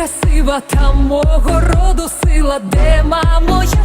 красива, там мого роду сила, де мамо я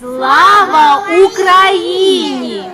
Слава Україні!